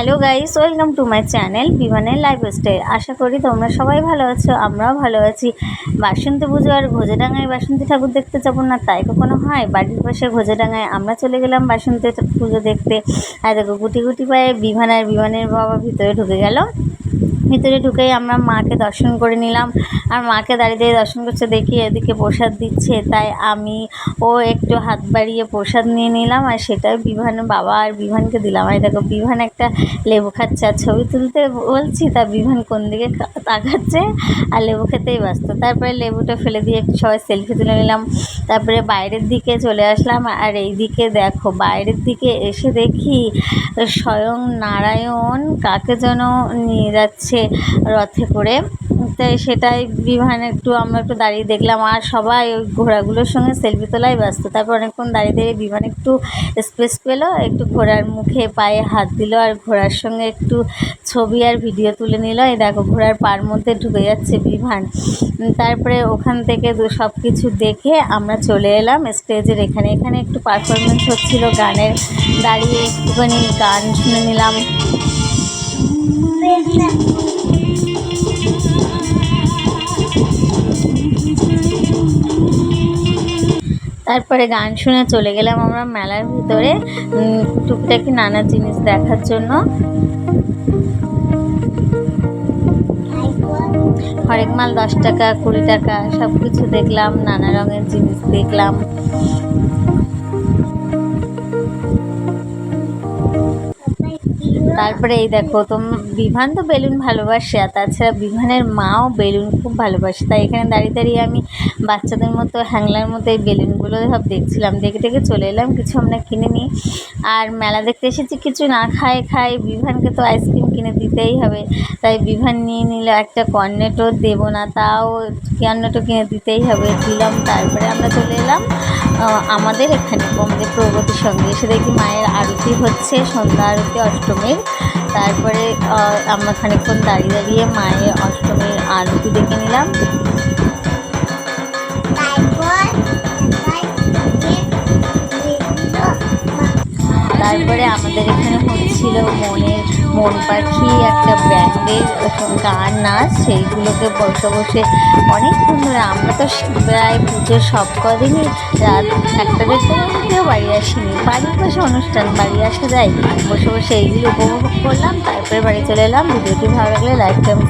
Hello guys welcome to my channel বিমানের life style আশা করি তোমরা সবাই ভালো আছো, আমরাও ভালো আছি। বাসন্তী পুজো আর ঘোজেডাঙ্গায় বাসন্তী ঠাকুর দেখতে যাব না, তাই কখনো হয়? বাড়ির পাশে ঘোজেডাঙ্গায় আমরা চলে গেলাম বাসন্তী পুজো দেখতে। আর দেখো, গুটি গুটি পায়ে বিমান আর বিমানের বাবা ভিতরে ঢুকে গেল। ভিতরে ঢুকেই আমরা মাকে দর্শন করে নিলাম। আর মাকে দাঁড়িয়ে দাঁড়িয়ে দর্শন করছে, দেখি এদিকে প্রসাদ দিচ্ছে। তাই আমি ও একটু হাত বাড়িয়ে প্রসাদ নিয়ে নিলাম আর সেটাই বিভান বাবা আর বিভানকে দিলাম। আর দেখো, বিভান একটা লেবু খাচ্ছে আর ছবি তুলতে বলছি, তা বিভান কোন দিকে তাকাচ্ছে আর লেবু খেতেই ব্যস্ত। তারপরে লেবুটা ফেলে দিয়ে সবাই সেলফি তুলে নিলাম। তারপরে বাইরের দিকে চলে আসলাম। আর এই দিকে দেখো, বাইরের দিকে এসে দেখি স্বয়ং নারায়ণ কাকে যেন নিয়ে যাচ্ছে। রথে করে। তাই সেটাই বিভান একটু আমরা একটু দাঁড়িয়ে দেখলাম। আর সবাই ওই ঘোড়াগুলোর সঙ্গে সেলফি তোলাই ব্যস্ত। তারপর অনেকক্ষণ দাঁড়িয়ে দাঁড়িয়ে বিমান একটু স্পেস পেল, একটু ঘোড়ার মুখে পায়ে হাত দিল আর ঘোড়ার সঙ্গে একটু ছবি আর ভিডিও তুলে নিল। এই দেখো, ঘোড়ার পার মধ্যে ঢুকে যাচ্ছে বিমান তারপরে ওখান থেকে সব কিছু দেখে আমরা চলে এলাম স্টেজের এখানে। এখানে একটু পারফরমেন্স হচ্ছিল গানের। দাঁড়িয়ে একটুখানি গান শুনে নিলাম। তারপরে গান শুনে চলে গেলাম আমরা মেলার ভিতরে টুকিটাকি নানা জিনিস দেখার জন্য। হরেক মাল দশ টাকা, কুড়ি টাকা সব কিছু দেখলাম, নানা রঙের জিনিস দেখলাম। তারপরে এই দেখো, তোম, বিভান তো বেলুন ভালোবাসে, আর তাছাড়া বিভানের মাও বেলুন খুব ভালোবাসে। তাই এখানে দাঁড়িয়ে দাঁড়িয়ে আমি বাচ্চাদের মতো, হ্যাংলার মতো এই বেলুনগুলো সব দেখছিলাম। দেখে দেখে চলে এলাম, কিছু আমরা কিনে নিই। আর মেলা দেখতে এসেছি, কিছু না খায় খাই বিভানকে তো আইসক্রিম কিনে দিতেই হবে। তাই বিভান নিয়ে নিলে একটা কর্নেটো, দেবো না তাও কর্নেটো কিনে দিতেই হবে। দিলাম, তারপরে আমরা চলে এলাম আমাদের এখানে আমাদের প্রগতির সঙ্গে। এসে দেখি মায়ের আরতি হচ্ছে, সন্ধ্যা আরতি, অষ্টমীর। তারপরে আমরা খানিকক্ষণ দাঁড়িয়ে দাঁড়িয়ে মায়ের অষ্টমীর আরতি দেখে নিলাম। তারপরে আমাদের এখানে হচ্ছিল মনের, মন পাখি, একটা ব্যান্ডের গান, নাচ, সেইগুলোকে বসে বসে অনেকক্ষণ ধরে আমরা তো প্রায় পুজোর সব কদিনই রাত একটা দেড়টার মধ্যেও বাড়ি আসিনি। বাড়ির পাশে অনুষ্ঠান, বাড়ি আসা যায়। বসে বসে এইগুলো উপভোগ করলাম, তারপরে বাড়ি চলে এলাম। ভিডিওটি ভালো লাগলে লাইক টাইম